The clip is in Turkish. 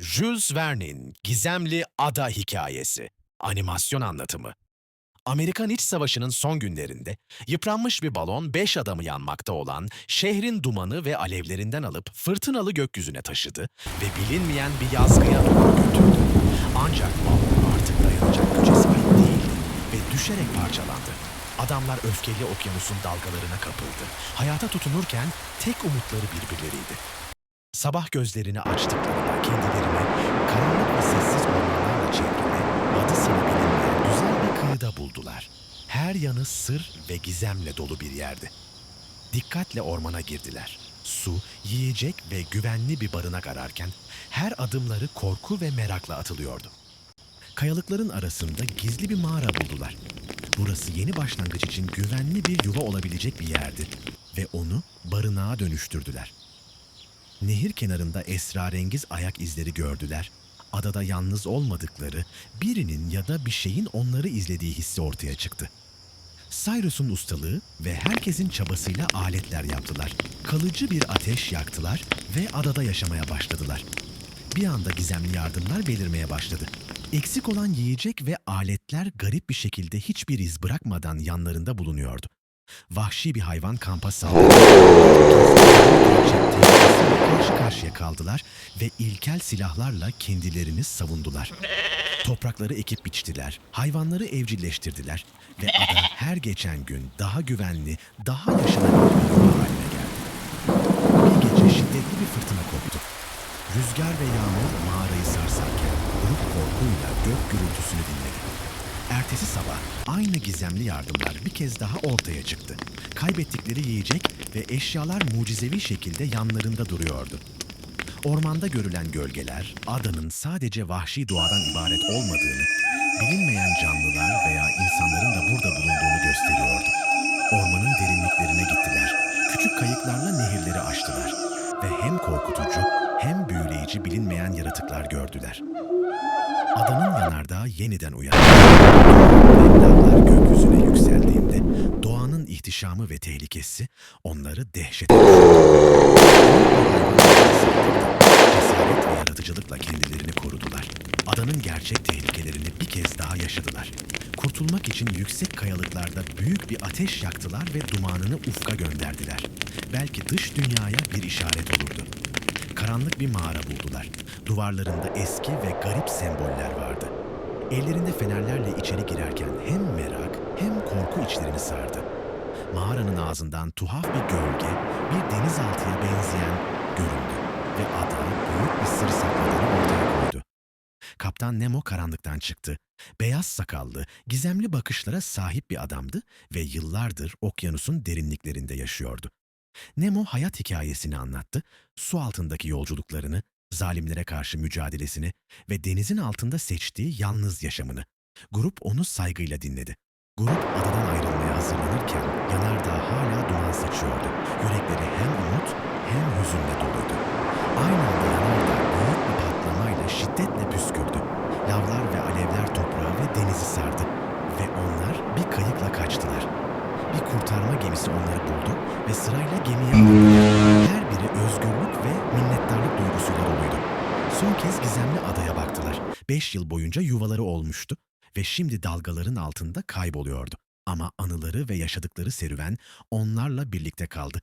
Jules Verne'in Gizemli Ada Hikayesi Animasyon anlatımı Amerikan İç Savaşı'nın son günlerinde yıpranmış bir balon beş adamı yanmakta olan şehrin dumanı ve alevlerinden alıp fırtınalı gökyüzüne taşıdı ve bilinmeyen bir yazgıya doğru götürdü. Ancak balon artık dayanacak güce sahip değildi ve düşerek parçalandı. Adamlar öfkeli okyanusun dalgalarına kapıldı. Hayata tutunurken tek umutları birbirleriydi. Sabah gözlerini açtıklarında kendilerini karanlık ve sessiz ormanlarla çevrili, adı sana bilinmeyen güzel bir kıyıda buldular. Her yanı sır ve gizemle dolu bir yerdi. Dikkatle ormana girdiler. Su, yiyecek ve güvenli bir barınak ararken her adımları korku ve merakla atılıyordu. Kayalıkların arasında gizli bir mağara buldular. Burası yeni başlangıç için güvenli bir yuva olabilecek bir yerdi ve onu barınağa dönüştürdüler. Nehir kenarında esrarengiz ayak izleri gördüler. Adada yalnız olmadıkları, birinin ya da bir şeyin onları izlediği hissi ortaya çıktı. Cyrus'un ustalığı ve herkesin çabasıyla aletler yaptılar. Kalıcı bir ateş yaktılar ve adada yaşamaya başladılar. Bir anda gizemli yardımlar belirmeye başladı. Eksik olan yiyecek ve aletler garip bir şekilde hiçbir iz bırakmadan yanlarında bulunuyordu. Vahşi bir hayvan kampa saldırdı. Kaldılar ve ilkel silahlarla kendilerini savundular. Toprakları ekip biçtiler, hayvanları evcilleştirdiler ve ada her geçen gün daha güvenli, daha yaşanabilir bir haline geldi. Bir gece şiddetli bir fırtına koptu. Rüzgar ve yağmur mağarayı sarsarken grup korkuyla gök gürültüsünü dinledi. Ertesi sabah aynı gizemli yardımlar bir kez daha ortaya çıktı. Kaybettikleri yiyecek ve eşyalar mucizevi şekilde yanlarında duruyordu. Ormanda görülen gölgeler adanın sadece vahşi doğadan ibaret olmadığını, bilinmeyen canlılar veya insanların da burada bulunduğunu gösteriyordu. Ormanın derinliklerine gittiler. Küçük kayıklarla nehirleri aştılar ve hem korkutucu hem büyüleyici bilinmeyen yaratıklar gördüler. Adanın yanardağı yeniden uyandı. Dağlar gökyüzüne doğanın ihtişamı ve tehlikesi onları dehşete. Cesaret ve yaratıcılıkla kendilerini korudular. Adanın gerçek tehlikelerini bir kez daha yaşadılar. Kurtulmak için yüksek kayalıklarda büyük bir ateş yaktılar ve dumanını ufka gönderdiler. Belki dış dünyaya bir işaret olurdu. Karanlık bir mağara buldular. Duvarlarında eski ve garip semboller vardı. Ellerinde fenerlerle içeri girerken hem merak hem korku içlerini sardı. Mağaranın ağzından tuhaf bir gölge, bir denizaltıya benzeyen göründü ve ada büyük bir sır sakladığını ortaya koydu. Kaptan Nemo karanlıktan çıktı. Beyaz sakallı, gizemli bakışlara sahip bir adamdı ve yıllardır okyanusun derinliklerinde yaşıyordu. Nemo hayat hikayesini anlattı, su altındaki yolculuklarını, zalimlere karşı mücadelesini ve denizin altında seçtiği yalnız yaşamını. Grup onu saygıyla dinledi. Grup adadan ayrılmaya hazırlanırken yanardağ hala duman saçıyordu. Yürekleri hem umut hem hüzünle doluydu. Aynı anda yanardağ büyük bir patlamayla şiddetle püskürdü. Lavlar ve alevler toprağı ve denizi sardı. Ve onlar bir kayıkla kaçtılar. Bir kurtarma gemisi onları buldu ve sırayla gemiye. Her biri özgürlük ve minnettarlık duygusuyla doluydu. Son kez gizemli adaya baktılar. Beş yıl boyunca yuvaları olmuştu ve şimdi dalgaların altında kayboluyordu. Ama anıları ve yaşadıkları serüven onlarla birlikte kaldı.